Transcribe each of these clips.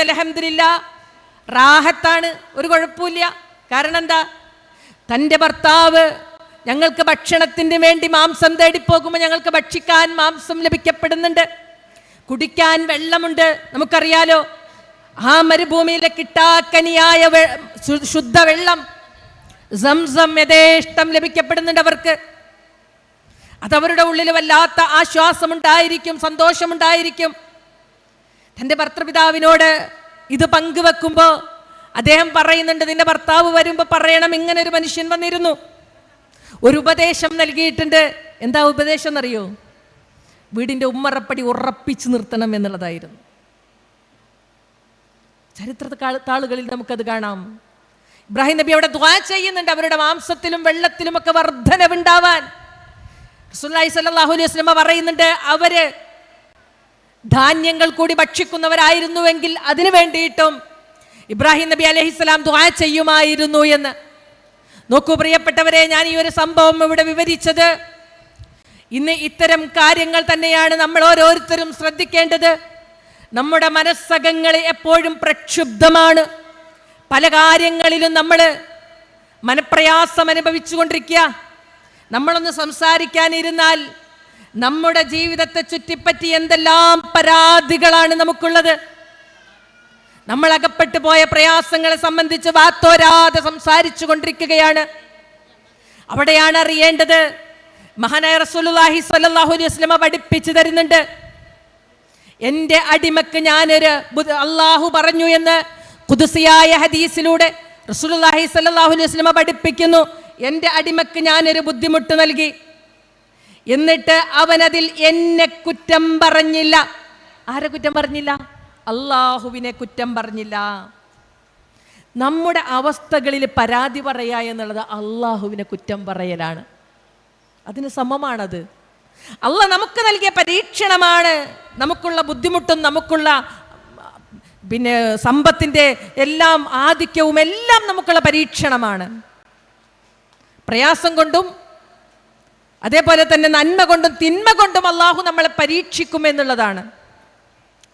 പറഞ്ഞു അലഹമില്ല റാഹത്താണ് ഒരു കുഴപ്പമില്ല കാരണം എന്താ? തന്റെ ഭർത്താവ് ഞങ്ങൾക്ക് ഭക്ഷണത്തിന് വേണ്ടി മാംസം തേടിപ്പോകുമ്പോൾ ഞങ്ങൾക്ക് ഭക്ഷിക്കാൻ മാംസം ലഭിക്കപ്പെടുന്നുണ്ട്. കുടിക്കാൻ വെള്ളമുണ്ട് നമുക്കറിയാലോ. ആ മരുഭൂമിയിലെ കിട്ടാക്കനിയായ ശുദ്ധവെള്ളം സംസം യഥേഷ്ടം ലഭിക്കപ്പെടുന്നുണ്ട് അവർക്ക്. അതവരുടെ ഉള്ളിൽ വല്ലാത്ത ആശ്വാസമുണ്ടായിരിക്കും സന്തോഷമുണ്ടായിരിക്കും. തന്റെ ഭർത്തൃപിതാവിനോട് ഇത് പങ്കുവെക്കുമ്പോൾ അദ്ദേഹം പറയുന്നുണ്ട് നിന്റെ ഭർത്താവ് വരുമ്പോൾ പറയണം ഇങ്ങനെ ഒരു മനുഷ്യൻ വന്നിരുന്നു. ഒരു ഉപദേശം നൽകിയിട്ടുണ്ട്. എന്താ ഉപദേശം എന്നറിയോ? വീടിന്റെ ഉമ്മറപ്പടി ഉറപ്പിച്ചു നിർത്തണം എന്നുള്ളതായിരുന്നു. ചരിത്ര താളുകളിൽ നമുക്കത് കാണാം. ഇബ്രാഹിം നബി അവിടെ ദ്വാ ചെയ്യുന്നുണ്ട് അവരുടെ മാംസത്തിലും വെള്ളത്തിലുമൊക്കെ വർധനവുണ്ടാവാൻ. റസൂലുള്ളാഹി സ്വല്ലല്ലാഹു അലൈഹി വസല്ലമ പറയുന്നുണ്ട് അവർ ധാന്യങ്ങൾ കൂടി ഭക്ഷിക്കുന്നവരായിരുന്നുവെങ്കിൽ അതിനു വേണ്ടിയിട്ടും ഇബ്രാഹിം നബി അലഹിസ്സലാം ദ്വാ ചെയ്യുമായിരുന്നു എന്ന്. നോക്കൂ പ്രിയപ്പെട്ടവരെ ഞാൻ ഈ ഒരു സംഭവം ഇവിടെ വിവരിച്ചത് ഇന്ന് ഇത്തരം കാര്യങ്ങൾ തന്നെയാണ് നമ്മൾ ഓരോരുത്തരും ശ്രദ്ധിക്കേണ്ടത്. നമ്മുടെ മനസ്സകങ്ങൾ എപ്പോഴും പ്രക്ഷുബ്ധമാണ്. പല കാര്യങ്ങളിലും നമ്മൾ മനപ്രയാസം അനുഭവിച്ചുകൊണ്ടിരിക്കുക. നമ്മളൊന്ന് സംസാരിക്കാനിരുന്നാൽ നമ്മുടെ ജീവിതത്തെ ചുറ്റിപ്പറ്റി എന്തെല്ലാം പരാതികളാണ് നമുക്കുള്ളത്? നമ്മൾ അകപ്പെട്ടു പോയ പ്രയാസങ്ങളെ സംബന്ധിച്ച് വാത്തോരാതെ സംസാരിച്ചു കൊണ്ടിരിക്കുകയാണ്. അവിടെയാണ് അറിയേണ്ടത് മഹാനായ റസൂലുള്ളാഹി സ്വല്ലല്ലാഹു അലൈഹി വസല്ലമ പഠിപ്പിച്ചു തരുന്നുണ്ട്. എന്റെ അടിമക്ക് ഞാനൊരു അള്ളാഹു പറഞ്ഞു എന്ന് കുതുസിയായ ഹദീസിലൂടെ റസൂലുള്ളാഹി സ്വല്ലല്ലാഹു അലൈഹി വസല്ലമ പഠിപ്പിക്കുന്നു. എന്റെ അടിമക്ക് ഞാനൊരു ബുദ്ധിമുട്ട് നൽകി. എന്നിട്ട് അവനതിൽ എന്നെ കുറ്റം പറഞ്ഞില്ല. ആരെ കുറ്റം പറഞ്ഞില്ല? അള്ളാഹുവിനെ കുറ്റം പറഞ്ഞില്ല. നമ്മുടെ അവസ്ഥകളിൽ പരാതി പറയുക എന്നുള്ളത് അള്ളാഹുവിനെ കുറ്റം പറയലാണ്. അതിന് സമമാണത്. അള്ള നമുക്ക് നൽകിയ പരീക്ഷണമാണ്. നമുക്കുള്ള ബുദ്ധിമുട്ടും നമുക്കുള്ള പിന്നെ സമ്പത്തിന്റെ എല്ലാം ആധിക്യവും എല്ലാം നമുക്കുള്ള പരീക്ഷണമാണ്. പ്രയാസം കൊണ്ടും അതേപോലെ തന്നെ നന്മ കൊണ്ടും തിന്മ കൊണ്ടും അള്ളാഹു നമ്മളെ പരീക്ഷിക്കും എന്നുള്ളതാണ്.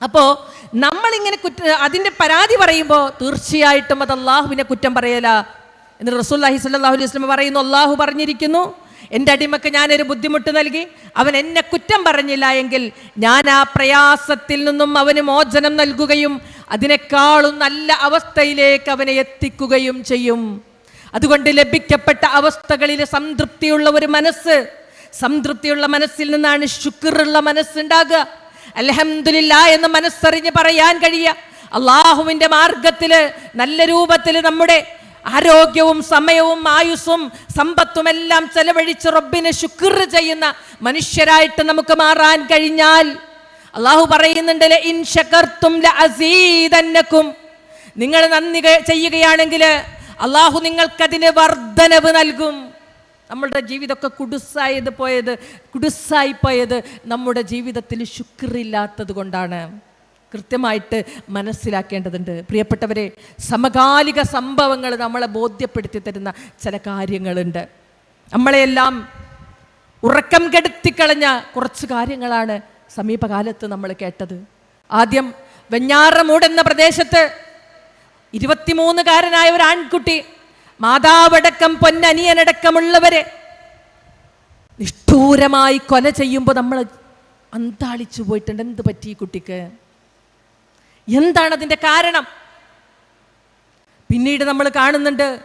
അപ്പോൾ നമ്മളിങ്ങനെ കുറ്റ അതിന്റെ പരാതി പറയുമ്പോൾ തീർച്ചയായിട്ടും അത് അള്ളാഹുവിനെ കുറ്റം പറയല എന്ന് റസൂല്ലാഹി സ്വല്ലല്ലാഹു അലൈഹി വസല്ലം പറയുന്നു. അള്ളാഹു പറഞ്ഞിരിക്കുന്നു എന്റെ അടിമക്ക് ഞാനൊരു ബുദ്ധിമുട്ട് നൽകി. അവൻ എന്നെ കുറ്റം പറഞ്ഞില്ല എങ്കിൽ ഞാൻ ആ പ്രയാസത്തിൽ നിന്നും അവന് മോചനം നൽകുകയും അതിനേക്കാളും നല്ല അവസ്ഥയിലേക്ക് അവനെ എത്തിക്കുകയും ചെയ്യും. അതുകൊണ്ട് ലഭിക്കപ്പെട്ട അവസ്ഥകളിൽ സംതൃപ്തിയുള്ള ഒരു മനസ്സ് സംതൃപ്തിയുള്ള മനസ്സിൽ നിന്നാണ് ശുക്റുള്ള മനസ്സുണ്ടാകുക അലഹമില്ല എന്ന് മനസ്സറിഞ്ഞ് പറയാൻ കഴിയുക അള്ളാഹുവിന്റെ മാർഗത്തിൽ നല്ല രൂപത്തിൽ നമ്മുടെ ആരോഗ്യവും സമയവും ആയുസ്സും സമ്പത്തും എല്ലാം ചെലവഴിച്ച് റബ്ബിനെ ശുക്ർ ചെയ്യുന്ന മനുഷ്യരായിട്ട് നമുക്ക് മാറാൻ കഴിഞ്ഞാൽ അള്ളാഹു പറയുന്നുണ്ട് "ല ഇൻ അസീദന്നക്കും." നിങ്ങൾ നന്ദി ചെയ്യുകയാണെങ്കിൽ അള്ളാഹു നിങ്ങൾക്കതിന് വർധനവ് നൽകും. നമ്മളുടെ ജീവിതമൊക്കെ കുടുസായത് പോയത് കുടുസായി പോയത് നമ്മുടെ ജീവിതത്തിൽ ശുക്രില്ലാത്തത് കൊണ്ടാണ്. കൃത്യമായിട്ട് മനസ്സിലാക്കേണ്ടതുണ്ട്. പ്രിയപ്പെട്ടവരെ സമകാലിക സംഭവങ്ങൾ നമ്മളെ ബോധ്യപ്പെടുത്തി തരുന്ന ചില കാര്യങ്ങളുണ്ട്. നമ്മളെയെല്ലാം ഉറക്കം കെടുത്തിക്കളഞ്ഞ കുറച്ച് കാര്യങ്ങളാണ് സമീപകാലത്ത് നമ്മൾ കേട്ടത്. ആദ്യം വെഞ്ഞാറമൂട് എന്ന പ്രദേശത്ത് ഇരുപത്തിമൂന്നുകാരനായ ഒരു ആൺകുട്ടി മാതാവടക്കം പൊന്നനിയനടക്കമുള്ളവരെ നിഷ്ഠൂരമായി കൊല ചെയ്യുമ്പോൾ നമ്മൾ അന്താളിച്ചു പോയിട്ടുണ്ട്. എന്ത് പറ്റി ഈ കുട്ടിക്ക്? എന്താണ് അതിന്റെ കാരണം? പിന്നീട് നമ്മൾ കാണുന്നുണ്ട്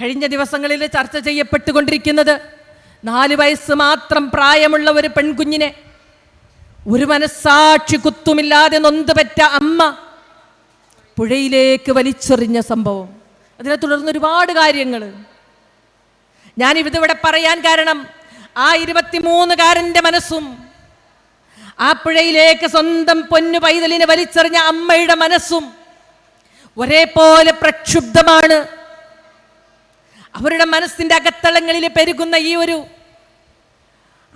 കഴിഞ്ഞ ദിവസങ്ങളിൽ ചർച്ച ചെയ്യപ്പെട്ടുകൊണ്ടിരിക്കുന്നത് നാല് വയസ്സ് മാത്രം പ്രായമുള്ള ഒരു പെൺകുഞ്ഞിനെ ഒരു മനസ്സാക്ഷി കുത്തുമില്ലാതെ നൊന്ത് പറ്റ അമ്മ പുഴയിലേക്ക് വലിച്ചെറിഞ്ഞ സംഭവം. അതിനെ തുടർന്ന് ഒരുപാട് കാര്യങ്ങൾ ഞാൻ ഞാനിതിവിടെ പറയാൻ കാരണം ആ ഇരുപത്തിമൂന്നുകാരന്റെ മനസ്സും ആ പുഴയിലേക്ക് സ്വന്തം പൊന്നു പൈതലിനെ വലിച്ചെറിഞ്ഞ അമ്മയുടെ മനസ്സും ഒരേപോലെ പ്രക്ഷുബ്ധമാണ്. അവരുടെ മനസ്സിന്റെ അകത്തളങ്ങളിൽ പെരുകുന്ന ഈ ഒരു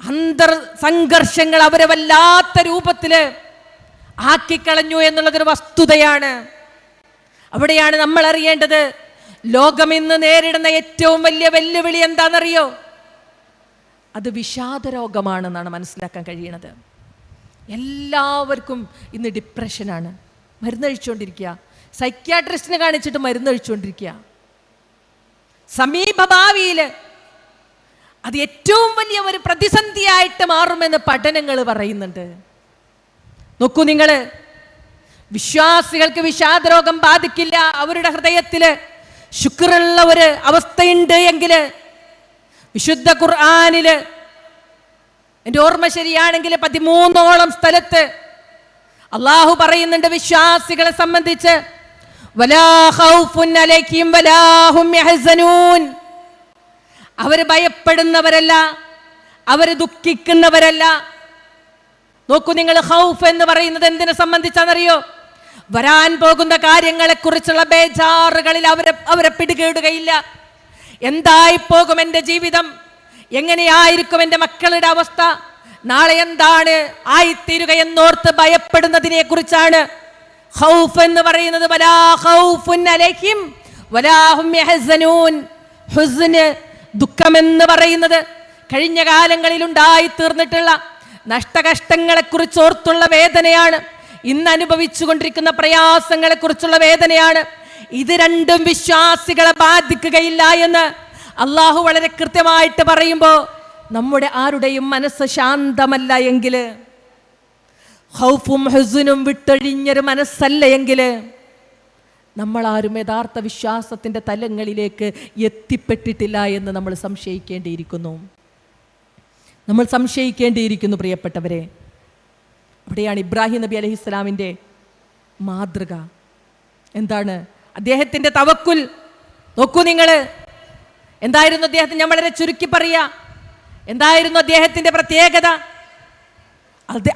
അന്തർ സംഘർഷങ്ങൾ അവരെ വല്ലാത്ത രൂപത്തിൽ ആക്കിക്കളഞ്ഞു എന്നുള്ളതൊരു വസ്തുതയാണ്. അവിടെയാണ് നമ്മൾ അറിയേണ്ടത്. ലോകം ഇന്ന് നേരിടുന്ന ഏറ്റവും വലിയ വെല്ലുവിളി എന്താണെന്നറിയോ? അത് വിഷാദ രോഗമാണെന്നാണ് മനസ്സിലാക്കാൻ കഴിയണത് എല്ലാവർക്കും ഇന്ന് ഡിപ്രഷനാണ് മരുന്ന് കഴിച്ചുകൊണ്ടിരിക്കുക. സൈക്യാട്രിസ്റ്റിനെ കാണിച്ചിട്ട് മരുന്ന് കഴിച്ചുകൊണ്ടിരിക്കുക. സമീപ ഭാവിയിൽ അത് ഏറ്റവും വലിയ ഒരു പ്രതിസന്ധിയായിട്ട് മാറുമെന്ന് പഠനങ്ങൾ പറയുന്നുണ്ട്. നോക്കൂ നിങ്ങൾ വിശ്വാസികൾക്ക് വിഷാദരോഗം ബാധിക്കില്ല. അവരുടെ ഹൃദയത്തിൽ ശുക്രുള്ള ഒരു അവസ്ഥയുണ്ട് എങ്കിൽ വിശുദ്ധ ഖുർആാനിൽ എന്റെ ഓർമ്മ ശരിയാണെങ്കിൽ പതിമൂന്നോളം സ്ഥലത്ത് അള്ളാഹു പറയുന്നുണ്ട് വിശ്വാസികളെ സംബന്ധിച്ച് അവർ ഭയപ്പെടുന്നവരല്ല അവർ ദുഃഖിക്കുന്നവരല്ല. നോക്കൂ നിങ്ങൾ ഹൗഫ് എന്ന് പറയുന്നത് എന്തിനെ സംബന്ധിച്ചാണെന്നറിയോ? വരാൻ പോകുന്ന കാര്യങ്ങളെക്കുറിച്ചുള്ള ബേജാറുകളിൽ അവരെ അവരെ പിടികേടുകയില്ല. എന്തായി പോകും എന്റെ ജീവിതം? എങ്ങനെയായിരിക്കും എന്റെ മക്കളുടെ അവസ്ഥ? നാളെ എന്താണ് ആയിത്തീരുക എന്നോർത്ത് ഭയപ്പെടുന്നതിനെ കുറിച്ചാണ് ഹൗഫ് എന്ന് പറയുന്നത്. വലാ ഖൗഫുൻ അലൈഹിം വലാ ഹും യഹ്സനൂൻ. ഹുസ്ന് ദുഃഖമെന്ന് പറയുന്നത് കഴിഞ്ഞ കാലങ്ങളിൽ ഉണ്ടായി തീർന്നിട്ടുള്ള നഷ്ടകഷ്ടങ്ങളെ കുറിച്ച് ഓർത്തുള്ള വേദനയാണ്. ഇന്ന് അനുഭവിച്ചു കൊണ്ടിരിക്കുന്ന പ്രയാസങ്ങളെ കുറിച്ചുള്ള വേദനയാണ്. ഇത് രണ്ടും വിശ്വാസികളെ ബാധിക്കുകയില്ല എന്ന് അള്ളാഹു വളരെ കൃത്യമായിട്ട് പറയുമ്പോൾ നമ്മുടെ ആരുടെയും മനസ്സ് ശാന്തമല്ല എങ്കിൽ ഹൗഫും ഹസുനും വിട്ടൊഴിഞ്ഞൊരു മനസ്സല്ല എങ്കിൽ നമ്മളാരും യഥാർത്ഥ വിശ്വാസത്തിന്റെ തലങ്ങളിലേക്ക് എത്തിപ്പെട്ടിട്ടില്ല എന്ന് നമ്മൾ സംശയിക്കേണ്ടിയിരിക്കുന്നു. നമ്മൾ സംശയിക്കേണ്ടിയിരിക്കുന്നു പ്രിയപ്പെട്ടവരെ. അവിടെയാണ് ഇബ്രാഹിം നബി അലഹി ഇസ്ലാമിന്റെ മാതൃക. എന്താണ്? അദ്ദേഹത്തിന്റെ തവക്കുൽ. നോക്കൂ നിങ്ങൾ എന്തായിരുന്നു അദ്ദേഹത്തിന്? ഞാൻ വളരെ ചുരുക്കി പറയുക എന്തായിരുന്നു അദ്ദേഹത്തിന്റെ പ്രത്യേകത?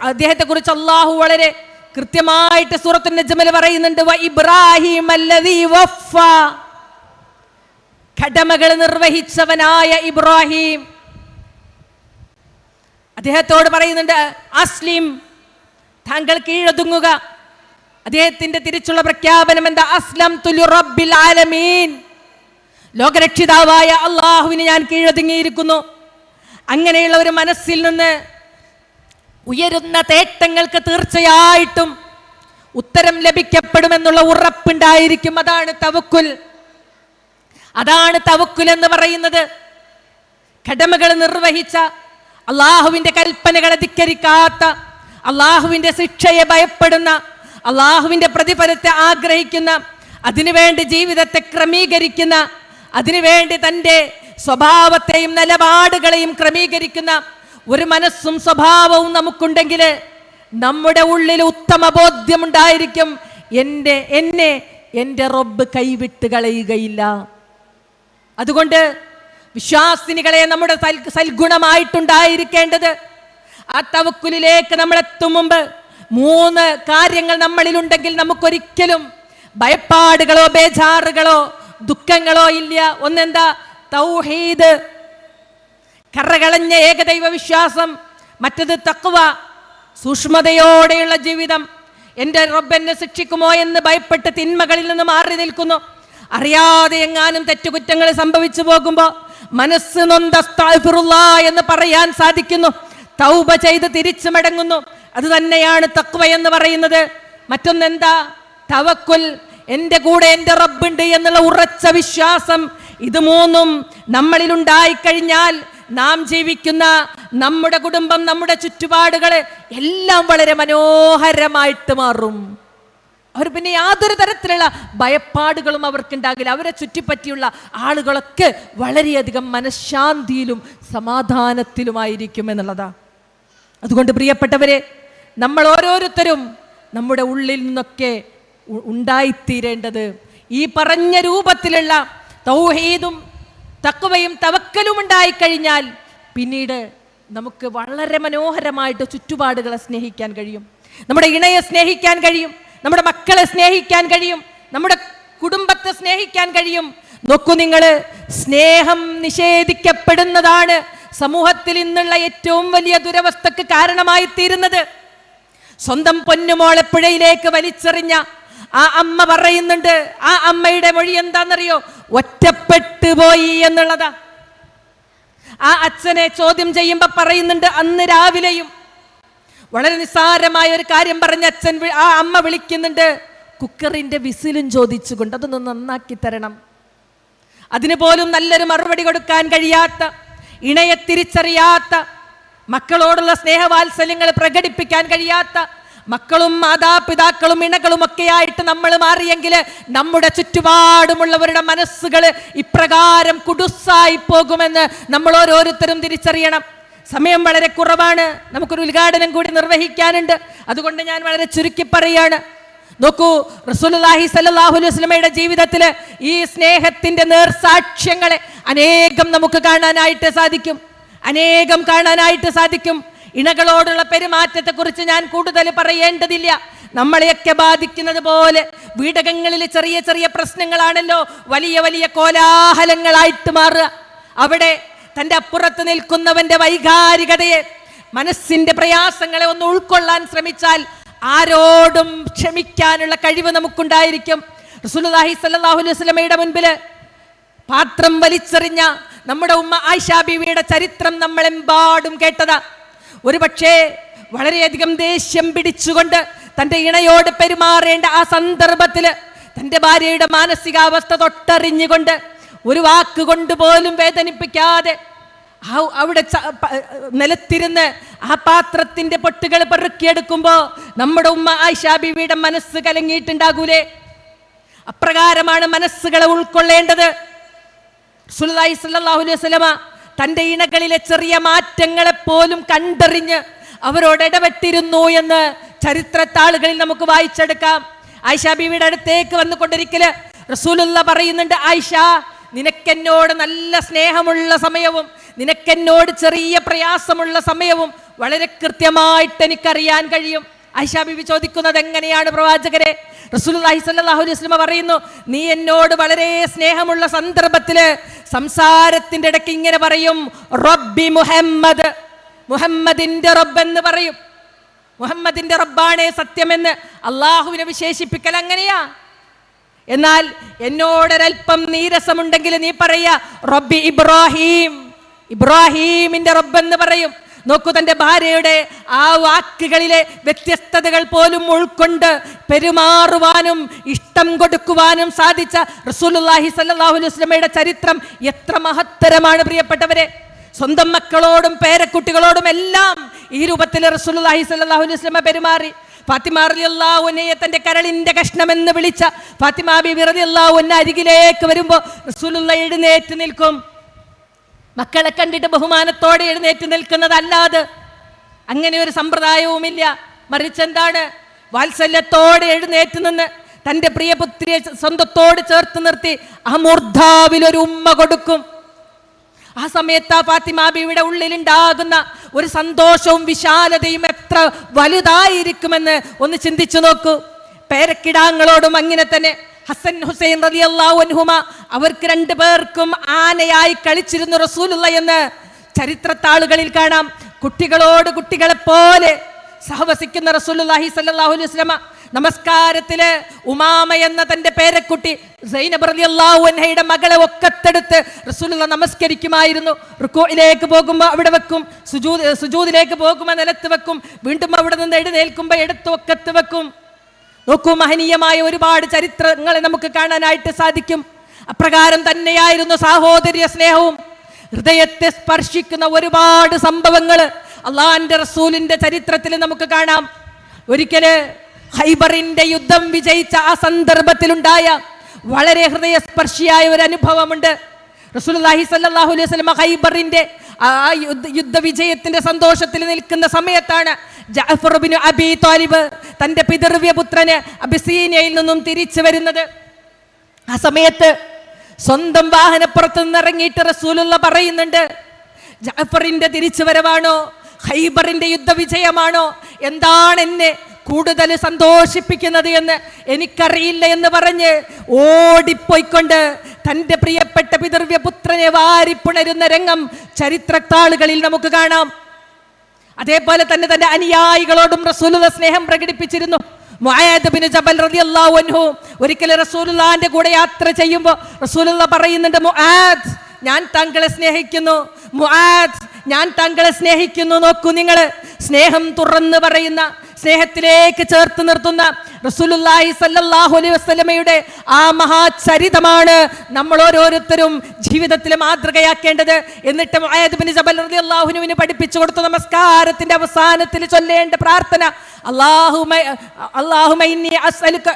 അദ്ദേഹത്തെ കുറിച്ച് അള്ളാഹു വളരെ കൃത്യമായിട്ട് സൂറത്തു നജ്മൽ പറയുന്നുണ്ട് ഇബ്രാഹിം കടമകൾ നിർവഹിച്ചവനായ ഇബ്രാഹിം. അദ്ദേഹത്തോട് പറയുന്നുണ്ട് അസ്ലിം താങ്കൾ കീഴൊതുങ്ങുക. അദ്ദേഹത്തിന്റെ തിരിച്ചുള്ള പ്രഖ്യാപനം എന്താ? അസ്ലം തുലു റബ്ബിൽ ആലമീൻ. ലോകരക്ഷിതാവായ അള്ളാഹുവിന് ഞാൻ കീഴൊതുങ്ങിയിരിക്കുന്നു. അങ്ങനെയുള്ള ഒരു മനസ്സിൽ നിന്ന് ഉയരുന്ന തേട്ടങ്ങൾക്ക് തീർച്ചയായിട്ടും ഉത്തരം ലഭിക്കപ്പെടുമെന്നുള്ള ഉറപ്പുണ്ടായിരിക്കും. അതാണ് തവക്കുൽ. അതാണ് തവക്കുൽ എന്ന് പറയുന്നത്. കടമകൾ നിർവഹിച്ച അള്ളാഹുവിന്റെ കൽപ്പനകൾ ധിക്കരിക്കാത്ത അള്ളാഹുവിന്റെ ശിക്ഷയെ ഭയപ്പെടുന്ന അള്ളാഹുവിന്റെ പ്രതിഫലത്തെ ആഗ്രഹിക്കുന്ന അതിനുവേണ്ടി ജീവിതത്തെ ക്രമീകരിക്കുന്ന അതിനുവേണ്ടി തന്റെ സ്വഭാവത്തെയും നിലപാടുകളെയും ക്രമീകരിക്കുന്ന ഒരു മനസ്സും സ്വഭാവവും നമുക്കുണ്ടെങ്കിൽ നമ്മുടെ ഉള്ളിൽ ഉത്തമ ബോധ്യമുണ്ടായിരിക്കും. എന്റെ എന്നെ എന്റെ റബ്ബ് കൈവിട്ട് കളയുകയില്ല. അതുകൊണ്ട് വിശ്വാസിനികളെ നമ്മുടെ സൽ- സൽഗുണമായിട്ടുണ്ടായിരിക്കേണ്ടത് ആ തവക്കുലിലേക്ക് നമ്മൾ എത്തും മുമ്പ് മൂന്ന് കാര്യങ്ങൾ നമ്മളിലുണ്ടെങ്കിൽ നമുക്കൊരിക്കലും ഭയപ്പാടുകളോ ബേജാറുകളോ ദുഃഖങ്ങളോ ഇല്ല. ഒന്നെന്താ? തൗഹീദ്. കറകളഞ്ഞ ഏകദൈവ വിശ്വാസം. മറ്റത് തക്കുവ സൂക്ഷ്മതയോടെയുള്ള ജീവിതം. എന്റെ റബ്ബെന്നെ ശിക്ഷിക്കുമോ എന്ന് ഭയപ്പെട്ട് തിന്മകളിൽ നിന്ന് മാറി നിൽക്കുന്നു. അറിയാതെ എങ്ങാനും തെറ്റുകുറ്റങ്ങൾ സംഭവിച്ചു പോകുമ്പോൾ മനസ്സ് നൊന്ത എന്ന് പറയാൻ സാധിക്കുന്നു. തൗബ ചെയ്ത് തിരിച്ചു മടങ്ങുന്നു. അത് തന്നെയാണ് തക്വ എന്ന് പറയുന്നത്. മറ്റൊന്നെന്താ? തവക്കുൽ എന്റെ കൂടെ എന്റെ റബ്ബുണ്ട് എന്നുള്ള ഉറച്ച വിശ്വാസം. ഇത് മൂന്നും നമ്മളിൽ ഉണ്ടായിക്കഴിഞ്ഞാൽ നാം ജീവിക്കുന്ന നമ്മുടെ കുടുംബം നമ്മുടെ ചുറ്റുപാടുകൾ എല്ലാം വളരെ മനോഹരമായിട്ട് മാറും. അവർ പിന്നെ യാതൊരു തരത്തിലുള്ള ഭയപ്പാടുകളും അവർക്കുണ്ടാകില്ല. അവരെ ചുറ്റിപ്പറ്റിയുള്ള ആളുകളൊക്കെ വളരെയധികം മനഃശാന്തിയിലും സമാധാനത്തിലുമായിരിക്കും എന്നുള്ളതാ. അതുകൊണ്ട് പ്രിയപ്പെട്ടവരെ നമ്മൾ ഓരോരുത്തരും നമ്മുടെ ഉള്ളിൽ നിന്നൊക്കെ ഉണ്ടായിത്തീരേണ്ടത് ഈ പറഞ്ഞ രൂപത്തിലുള്ള തൗഹീദും തക്കവയും തവക്കലും ഉണ്ടായിക്കഴിഞ്ഞാൽ പിന്നീട് നമുക്ക് വളരെ മനോഹരമായിട്ട് ചുറ്റുപാടുകളെ സ്നേഹിക്കാൻ കഴിയും. നമ്മുടെ ഇണയെ സ്നേഹിക്കാൻ കഴിയും. നമ്മുടെ മക്കളെ സ്നേഹിക്കാൻ കഴിയും. നമ്മുടെ കുടുംബത്തെ സ്നേഹിക്കാൻ കഴിയും. നോക്കൂ നിങ്ങൾ സ്നേഹം നിഷേധിക്കപ്പെടുന്നതാണ്. സമൂഹത്തിൽ ഇന്നുള്ള ഏറ്റവും വലിയ ദുരവസ്ഥക്ക് കാരണമായി തീരുന്നത് സ്വന്തം പൊന്നുമോളെ പുഴയിലേക്ക് വലിച്ചെറിഞ്ഞ ആ അമ്മ പറയുന്നുണ്ട് ആ അമ്മയുടെ മൊഴി എന്താണെന്നറിയോ? ഒറ്റപ്പെട്ടു പോയി എന്നുള്ളതാ. ആ അച്ഛനെ ചോദ്യം ചെയ്യുമ്പോ പറയുന്നുണ്ട് അന്ന് രാവിലെയും വളരെ നിസ്സാരമായ ഒരു കാര്യം പറഞ്ഞ അച്ഛൻ ആ അമ്മ വിളിക്കുന്നുണ്ട് കുക്കറിന്റെ വിസിലും ചോദിച്ചുകൊണ്ട് അതൊന്ന് നന്നാക്കി തരണം. അതിന് പോലും നല്ലൊരു മറുപടി കൊടുക്കാൻ കഴിയാത്ത ഇണയെ തിരിച്ചറിയാത്ത മക്കളോടുള്ള സ്നേഹവാത്സല്യങ്ങൾ പ്രകടിപ്പിക്കാൻ കഴിയാത്ത മക്കളും മാതാപിതാക്കളും ഇണകളും ഒക്കെയായിട്ട് നമ്മൾ മാറിയെങ്കിൽ നമ്മുടെ ചുറ്റുപാടുമുള്ളവരുടെ മനസ്സുകൾ ഇപ്രകാരം കുടുസായി പോകുമെന്ന് നമ്മൾ ഓരോരുത്തരും തിരിച്ചറിയണം. സമയം വളരെ കുറവാണ്. നമുക്കൊരു ഉദ്ഘാടനം കൂടി നിർവഹിക്കാനുണ്ട്. അതുകൊണ്ട് ഞാൻ വളരെ ചുരുക്കി പറയാണ്. നോക്കൂ റസൂലുള്ളാഹി സല്ലല്ലാഹു അലൈഹി ജീവിതത്തിൽ ഈ സ്നേഹത്തിന്റെ നേർസാക്ഷ്യങ്ങളെ അനേകം നമുക്ക് കാണാനായിട്ട് സാധിക്കും. അനേകം കാണാനായിട്ട് സാധിക്കും. ഇണകളോടുള്ള പെരുമാറ്റത്തെക്കുറിച്ച് ഞാൻ കൂടുതൽ പറയേണ്ടതില്ല. നമ്മളെയൊക്കെ ബാധിക്കുന്നത് പോലെ വീടകങ്ങളിൽ ചെറിയ ചെറിയ പ്രശ്നങ്ങളാണല്ലോ. വലിയ വലിയ കോലാഹലങ്ങളായിട്ട് മാറുക. അവിടെ തന്റെ അപ്പുറത്ത് നിൽക്കുന്നവന്റെ വൈകാരികതയെ മനസ്സിന്റെ പ്രയാസങ്ങളെ ഒന്ന് ഉൾക്കൊള്ളാൻ ശ്രമിച്ചാൽ ആരോടും ക്ഷമിക്കാനുള്ള കഴിവ് നമുക്കുണ്ടായിരിക്കും. റസൂലുള്ളാഹി സ്വല്ലല്ലാഹു അലൈഹി വസല്ലമയുടെ മുൻപിൽ പാത്രം വലിച്ചെറിഞ്ഞ നമ്മുടെ ഉമ്മ ആയിഷാ ബീവിയുടെ ചരിത്രം നമ്മളെമ്പാടും കേട്ടതാ. ഒരു പക്ഷേ വളരെയധികം ദേഷ്യം പിടിച്ചുകൊണ്ട് തന്റെ ഇണയോട് പെരുമാറേണ്ട ആ സന്ദർഭത്തിൽ തന്റെ ഭാര്യയുടെ മാനസികാവസ്ഥ തൊട്ടറിഞ്ഞുകൊണ്ട് ഒരു വാക്ക് കൊണ്ട് പോലും വേദനിപ്പിക്കാതെ അവിടെ നിലത്തിരുന്ന് ആ പാത്രത്തിന്റെ പൊട്ടുകൾ പെറുക്കിയെടുക്കുമ്പോ നമ്മുടെ ഉമ്മ ആയിഷാ ബീവിയുടെ മനസ്സ് കലങ്ങിയിട്ടുണ്ടാകൂലേ? അപ്രകാരമാണ് മനസ്സുകളെ ഉൾക്കൊള്ളേണ്ടത്. റസൂലുള്ളാഹി സല്ലാഹു അലൈഹി വസല്ലമ തന്റെ ഇണകളിലെ ചെറിയ മാറ്റങ്ങളെ പോലും കണ്ടറിഞ്ഞ് അവരോട് ഇടപെട്ടിരുന്നു എന്ന് ചരിത്രത്താളുകളിൽ നമുക്ക് വായിച്ചെടുക്കാം. ആയിഷ ബീവിയുടെ അടുത്തേക്ക് വന്നുകൊണ്ടിരിക്കൽ റസൂലുള്ള പറയുന്നുണ്ട് ആയിഷ നിനക്കെന്നോട് നല്ല സ്നേഹമുള്ള സമയവും നിനക്കെന്നോട് ചെറിയ പ്രയാസമുള്ള സമയവും വളരെ കൃത്യമായിട്ട് എനിക്കറിയാൻ കഴിയും. ആയിഷ ബിബി ചോദിക്കുന്നത് എങ്ങനെയാണ് പ്രവാചകരെ? റസൂലുള്ളാഹി സല്ലാഹു അലൈഹി വസല്ലമ പറയുന്നു നീ എന്നോട് വളരെ സ്നേഹമുള്ള സന്ദർഭത്തിൽ സംസാരത്തിന്റെ ഇടയ്ക്ക് ഇങ്ങനെ പറയും റബ്ബി മുഹമ്മദ് മുഹമ്മദിന്റെ റബ്ബ് എന്ന് പറയും. മുഹമ്മദിന്റെ റബ്ബാണേ സത്യമെന്ന് അള്ളാഹുവിനെ വിശേഷിപ്പിക്കൽ അങ്ങനെയാ. എന്നാൽ എന്നോടൊരൽപ്പം നീരസമുണ്ടെങ്കിൽ നീ പറയാ റബ്ബി ഇബ്രാഹിം ഇബ്രാഹീമിന്റെ റബ്ബെന്ന് പറയും. നോക്കൂ തന്റെ ഭാര്യയുടെ ആ വാക്കുകളിലെ വ്യത്യസ്തതകൾ പോലും ഉൾക്കൊണ്ട് പെരുമാറുവാനും ഇഷ്ടം കൊടുക്കുവാനും സാധിച്ച റസൂലുല്ലാഹി സല്ലാഹു അലൈഹി വസല്ലമയുടെ ചരിത്രം എത്ര മഹത്തരമാണ് പ്രിയപ്പെട്ടവരെ. സ്വന്തം മക്കളോടും പേരക്കുട്ടികളോടും എല്ലാം ഈ രൂപത്തിൽ റസൂലുല്ലാഹി സല്ലാഹു അലൈഹി വസല്ലമ പെരുമാറി. ഫാത്തിമ തന്റെ കരളിന്റെ കഷ്ണമെന്ന് വിളിച്ച ഫാത്തിമ ബിബി അൻഹ അരികിലേക്ക് വരുമ്പോൾ റസൂലുള്ള എഴുന്നേറ്റ് നിൽക്കും. മക്കളെ കണ്ടിട്ട് ബഹുമാനത്തോടെ എഴുന്നേറ്റ് നിൽക്കുന്നതല്ലാതെ അങ്ങനെ ഒരു സമ്പ്രദായവുമില്ല. മറിച്ച് എന്താണ്? വാത്സല്യത്തോടെ എഴുന്നേറ്റ് നിന്ന് തന്റെ പ്രിയപുത്രിയെ സ്വന്തത്തോട് ചേർത്ത് നിർത്തി ഒരു ഉമ്മ കൊടുക്കും. ആ സമയത്ത് ആ ഫാത്തിമാബിയുടെ ഉള്ളിലുണ്ടാകുന്ന ഒരു സന്തോഷവും വിശാലതയും എത്ര വലുതായിരിക്കുമെന്ന് ഒന്ന് ചിന്തിച്ചു നോക്കൂ. പേരക്കിടാങ്ങളോടും അങ്ങനെ തന്നെ. ഹസൻ ഹുസൈൻ റലി അള്ളാഹു അവർക്ക് രണ്ടു പേർക്കും ആനയായി കളിച്ചിരുന്നു റസൂലുള്ള എന്ന് ചരിത്രത്താളുകളിൽ കാണാം. കുട്ടികളോട് കുട്ടികളെ പോലെ സഹവസിക്കുന്ന റസൂലുള്ളാഹി സല്ലല്ലാഹു അലൈഹി വസല്ലമ നമസ്കാരത്തിൽ ഉമാമ എന്ന തന്റെ പേരക്കുട്ടി സൈനബ് റളിയല്ലാഹു അൻഹയുടെ മകളെ ഒക്കത്തെടുത്ത് റസൂലുള്ള നമസ്കരിക്കുമായിരുന്നു. റുക്കോയിലേക്ക് പോകുമ്പോൾ അവിടെ വെക്കും സുജൂദ് സുജൂദിലേക്ക് പോകുമ്പോൾ നിലത്ത് വെക്കും വീണ്ടും അവിടെ നിന്ന് എഴുന്നേൽക്കുമ്പോൾ എടുത്ത് ഒക്കത്ത് വെക്കും. നോക്കൂ മഹനീയമായ ഒരുപാട് ചരിത്രങ്ങളെ നമുക്ക് കാണാനായിട്ട് സാധിക്കും. അപ്രകാരം തന്നെയായിരുന്നു സാഹോദര്യ സ്നേഹവും. ഹൃദയത്തെ സ്പർശിക്കുന്ന ഒരുപാട് സംഭവങ്ങൾ അള്ളാന്റെ റസൂലിന്റെ ചരിത്രത്തിൽ നമുക്ക് കാണാം. ഒരിക്കൽ ഹൈബറിന്റെ യുദ്ധം വിജയിച്ച ആ സന്ദർഭത്തിലുണ്ടായ വളരെ ഹൃദയസ്പർശിയായ ഒരു അനുഭവമുണ്ട്. സ്വല്ലല്ലാഹു അലൈഹി ഹൈബറിന്റെ ആ യുദ്ധ യുദ്ധവിജയത്തിന്റെ സന്തോഷത്തിൽ നിൽക്കുന്ന സമയത്താണ് ജഅഫർ ബിൻ അബി താലിബ് തന്റെ പിതൃവ്യ പുത്രന് അബിസീനയിൽ നിന്നും തിരിച്ചു വരുന്നത്. ആ സമയത്ത് സ്വന്തം വാഹനപ്പുറത്ത് നിന്ന് ഇറങ്ങിയിട്ട് റസൂലുള്ള പറയുന്നുണ്ട് ജാഫറിന്റെ തിരിച്ചുവരവാണോ? ഹൈബറിന്റെ യുദ്ധവിജയമാണോ? എന്താണ് എന്നെ കൂടുതൽ സന്തോഷിപ്പിക്കുന്നത് എന്ന് എനിക്കറിയില്ല എന്ന് പറഞ്ഞ് ഓടിപ്പോയിക്കൊണ്ട് തന്റെ പ്രിയപ്പെട്ട പിതൃവ്യ പുത്രനെ വാരിപ്പുണരുന്ന രംഗം ചരിത്രത്താളുകളിൽ നമുക്ക് കാണാം. അതേപോലെ തന്നെ തന്റെ അനുയായികളോടും റസൂലുള്ള സ്നേഹം പ്രകടിപ്പിച്ചിരുന്നു. ജബൽ അൻഹു ഒരിക്കൽ റസൂലുള്ളാന്റെ കൂടെ യാത്ര ചെയ്യുമ്പോൾ റസൂലുള്ള പറയുന്നുണ്ട് മുആദ് ഞാൻ താങ്കളെ സ്നേഹിക്കുന്നു. മുആദ് ഞാൻ താങ്കളെ സ്നേഹിക്കുന്നു. നോക്കൂ നിങ്ങൾ സ്നേഹം തുറന്ന് പറയുന്ന സ്നേഹത്തിലേക്ക് ചേർത്ത് നിർത്തുന്ന റസൂലുള്ളാഹി സല്ലല്ലാഹു അലൈഹി വസല്ലമയുടെ ആ മഹാചരിതമാണ് നമ്മൾ ഓരോരുത്തരും ജീവിതത്തിൽ മാതൃകയാക്കേണ്ടത്. എന്നിട്ട് മുആദ് ബിൻ ജബൽ റളിയല്ലാഹുവിന് പഠിപ്പിച്ചു കൊടുത്ത നമസ്കാരത്തിന്റെ അവസാനത്തിൽ ചൊല്ലേണ്ട പ്രാർത്ഥന അല്ലാഹുമ അല്ലാഹുമ ഇന്നി അസ്അലുക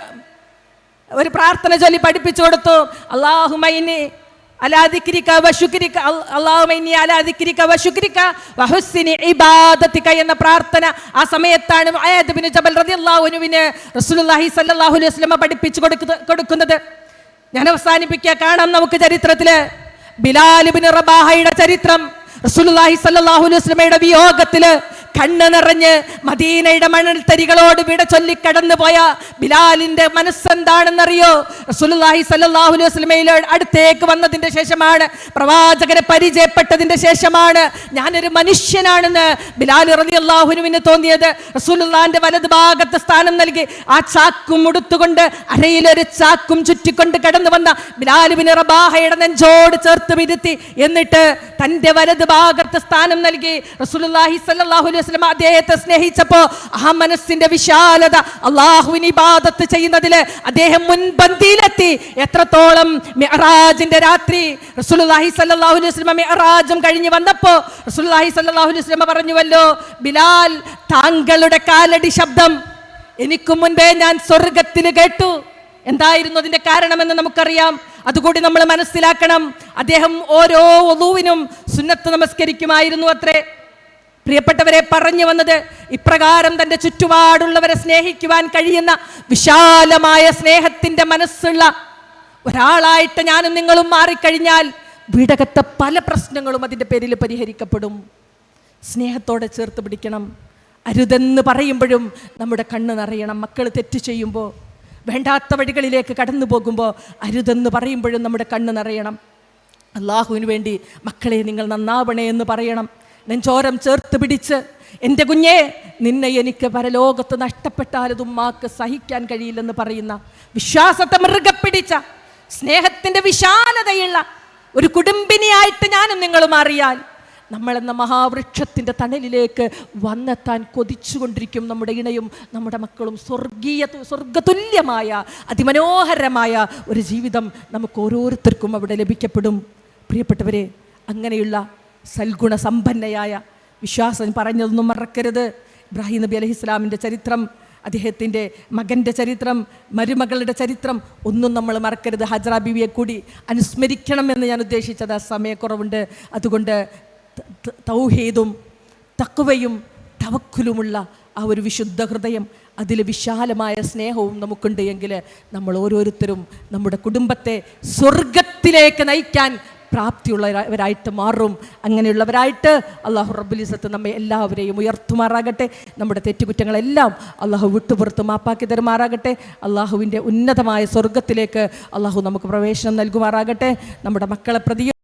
ഒരു പ്രാർത്ഥന ചൊല്ലി പഠിപ്പിച്ചു കൊടുത്തു. അല്ലാഹുമ്മ അലാദിക്രിക്ക എന്ന പ്രാർത്ഥന ആ സമയത്താണ് പഠിപ്പിച്ചു കൊടുക്കുന്നത്. ഞാൻ അവസാനിപ്പിക്കുക. കാണാം നമുക്ക് ചരിത്രത്തിൽ. ബിലാൽ ഇബ്നു റബാഹയുടെ ചരിത്രം. റസൂലുള്ളാഹി സ്വല്ലല്ലാഹു അലൈഹി വസല്ലമയുടെ വിയോഗത്തിൽ കണ്ണ് നിറഞ്ഞ് മദീനയുടെ മണൽത്തരികളോട് വിട ചൊല്ലി കടന്നു പോയ ബിലാലിന്റെ മനസ്സെന്താണെന്നറിയോ? റസൂലുള്ളാഹി സ്വല്ലല്ലാഹു അലൈഹി വസല്ലമയുടെ അടുത്തേക്ക് വന്നതിന്റെ ശേഷമാണ് പ്രവാചകരെ പരിചയപ്പെട്ടതിന്റെ ശേഷമാണ് ഞാനൊരു മനുഷ്യനാണെന്ന് ബിലാൽ റളിയല്ലാഹുവിന് തോന്നിയത്. റസൂലുള്ളാഹിന്റെ വലത് ഭാഗത്ത് സ്ഥാനം നൽകി ആ ചാക്കും ഉടുത്തുകൊണ്ട് അരയിലൊരു ചാക്കും ചുറ്റിക്കൊണ്ട് കടന്നു വന്ന ബിലാലുബിന് റബാഹയുടെ നെഞ്ചോട് ചേർത്ത് വിരുത്തി എന്നിട്ട് തന്റെ വലത് ഭാഗത്ത് സ്ഥാനം നൽകി റസൂലുള്ളാഹി സ്വല്ലല്ലാഹു അലൈഹി വസല്ലം അദ്ദേഹത്തെ സ്നേഹിച്ചപ്പോൾ ആ മനസ്സിന്റെ വിശാലത അള്ളാഹുവിന് ഇബാദത്ത് ചെയ്യുന്നതിൽ അദ്ദേഹം മുൻപന്തിയിലെത്തി. എത്രത്തോളം മിഅറാജിന്റെ രാത്രി റസൂലുള്ളാഹി സ്വല്ലല്ലാഹു അലൈഹി വസല്ലം മിഅറാജും കഴിഞ്ഞു വന്നപ്പോൾ റസൂലുള്ളാഹി സ്വല്ലല്ലാഹു അലൈഹി വസല്ലം പറഞ്ഞുവല്ലോ ബിലാൽ താങ്കളുടെ കാലടി ശബ്ദം. എനിക്ക് മുൻപേ ഞാൻ സ്വർഗത്തിൽ കേട്ടു. എന്തായിരുന്നു അതിന്റെ കാരണമെന്ന് നമുക്കറിയാം. അതുകൂടി നമ്മൾ മനസ്സിലാക്കണം. അദ്ദേഹം ഓരോ ഒതുവിനും സുന്നത്ത് നമസ്കരിക്കുമായിരുന്നു അത്രേ. പ്രിയപ്പെട്ടവരെ പറഞ്ഞു വന്നത് ഇപ്രകാരം തന്റെ ചുറ്റുപാടുള്ളവരെ സ്നേഹിക്കുവാൻ കഴിയുന്ന വിശാലമായ സ്നേഹത്തിന്റെ മനസ്സുള്ള ഒരാളായിട്ട് ഞാനും നിങ്ങളും മാറിക്കഴിഞ്ഞാൽ വീടകത്തെ പല പ്രശ്നങ്ങളും അതിന്റെ പേരിൽ പരിഹരിക്കപ്പെടും. സ്നേഹത്തോടെ ചേർത്ത് പിടിക്കണം. അരുതെന്ന് പറയുമ്പോഴും നമ്മുടെ കണ്ണ് നിറയണം. മക്കൾ തെറ്റ് ചെയ്യുമ്പോൾ വേണ്ടാത്ത വഴികളിലേക്ക് കടന്നു പോകുമ്പോൾ അരുതെന്ന് പറയുമ്പോഴും നമ്മുടെ കണ്ണ് നിറയണം. അള്ളാഹുവിന് വേണ്ടി മക്കളെ നിങ്ങൾ നന്നാവണേ എന്ന് പറയണം. നെഞ്ചോരം ചേർത്ത് പിടിച്ച് എന്റെ കുഞ്ഞേ നിന്നെ എനിക്ക് പരലോകത്ത് നഷ്ടപ്പെട്ടാൽ മാക്ക് സഹിക്കാൻ കഴിയില്ലെന്ന് പറയുന്ന വിശ്വാസത്തെ മൃഗ പിടിച്ച സ്നേഹത്തിന്റെ വിശാലതയുള്ള ഒരു കുടുംബിനിയായിട്ട് ഞാനും നിങ്ങളും അറിയാൽ നമ്മളെന്ന മഹാവൃക്ഷത്തിന്റെ തണലിലേക്ക് വന്നെത്താൻ കൊതിച്ചുകൊണ്ടിരിക്കും നമ്മുടെ ഇണയും നമ്മുടെ മക്കളും. സ്വർഗീയ സ്വർഗതുല്യമായ അതിമനോഹരമായ ഒരു ജീവിതം നമുക്ക് ഓരോരുത്തർക്കും അവിടെ ലഭിക്കപ്പെടും. പ്രിയപ്പെട്ടവരെ അങ്ങനെയുള്ള സൽഗുണ സമ്പന്നയായ വിശ്വാസം പറഞ്ഞതൊന്നും മറക്കരുത്. ഇബ്രാഹിം നബി അലഹി ഇസ്ലാമിന്റെ ചരിത്രം അദ്ദേഹത്തിന്റെ മകന്റെ ചരിത്രം മരുമകളുടെ ചരിത്രം ഒന്നും നമ്മൾ മറക്കരുത്. ഹജ്ര ബീവിയെ കൂടി അനുസ്മരിക്കണം എന്ന് ഞാൻ ഉദ്ദേശിച്ചത്. ആ സമയക്കുറവുണ്ട്. അതുകൊണ്ട് തൗഹീദും തക്കുവയും തവക്കുലുമുള്ള ആ ഒരു വിശുദ്ധ ഹൃദയം അതിൽ വിശാലമായ സ്നേഹവും നമുക്കുണ്ട് എങ്കിൽ നമ്മൾ ഓരോരുത്തരും നമ്മുടെ കുടുംബത്തെ സ്വർഗത്തിലേക്ക് നയിക്കാൻ പ്രാപ്തിയുള്ളവരായിട്ട് മാറും. അങ്ങനെയുള്ളവരായിട്ട് അള്ളാഹു റബ്ബുലിസത്ത് നമ്മെ എല്ലാവരെയും ഉയർത്തുമാറാകട്ടെ. നമ്മുടെ തെറ്റുകുറ്റങ്ങളെല്ലാം അള്ളാഹു വിട്ടുപുറത്ത് മാപ്പാക്കി തരുമാറാകട്ടെ. അള്ളാഹുവിന്റെ ഉന്നതമായ സ്വർഗത്തിലേക്ക് അള്ളാഹു നമുക്ക് പ്രവേശനം നൽകുമാറാകട്ടെ. നമ്മുടെ മക്കളെ പ്രതി